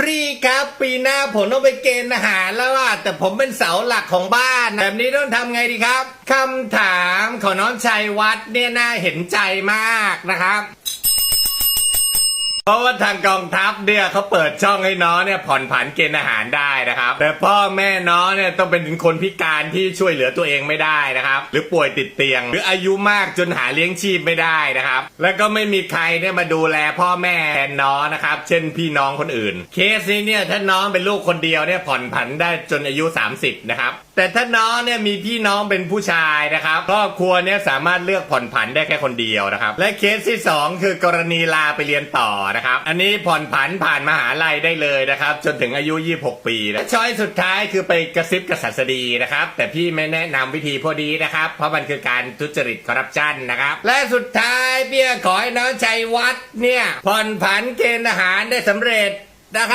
พี่ครับปีหน้าผมต้องไปเกณฑ์อาหารแล้วอะแต่ผมเป็นเสาหลักของบ้าน แบบนี้ต้องทำไงดีครับคำถามของน้องชัยวัดเนี่ยน่าเห็นใจมากนะครับ เพราะว่าทางกองทัพเนี่ยเขาเปิดช่องให้น้องเนี่ยผ่อนผันเกณฑ์อาหารได้นะครับ แต่พ่อแม่น้องเนี่ยต้องเป็นคนพิการที่ช่วยเหลือตัวเองไม่ได้นะครับ หรือป่วยติดเตียง หรืออายุมากจนหาเลี้ยงชีพไม่ได้นะครับ แล้วก็ไม่มีใครเนี่ยมาดูแลพ่อแม่แทนน้องนะครับ เช่นพี่น้องคนอื่น เคสนี้เนี่ยถ้าน้องเป็นลูกคนเดียวเนี่ยผ่อนผันได้จนอายุ 30 นะครับแต่ถ้าน้องเนี่ยมีพี่น้องเป็นผู้ชายนะครับครอบครัวเนี่ยสามารถเลือกผ่อนผันได้แค่คนเดียวนะครับ และเคสที่สองคือกรณีลาไปเรียนต่อนะครับ อันนี้ผ่อนผันผ่านมหาลัยได้เลยนะครับ จนถึงอายุ 26 ปีและช้อยสุดท้ายคือไปกระซิบกษัตริย์นะครับ แต่พี่ไม่แนะนำวิธีพอดีนะครับ เพราะมันคือการทุจริตคอร์รัปชันนะครับ และสุดท้ายเบี้ยขอให้น้องชัยวัดเนี่ยผ่อนผันเกณฑ์อาหารได้สำเร็จ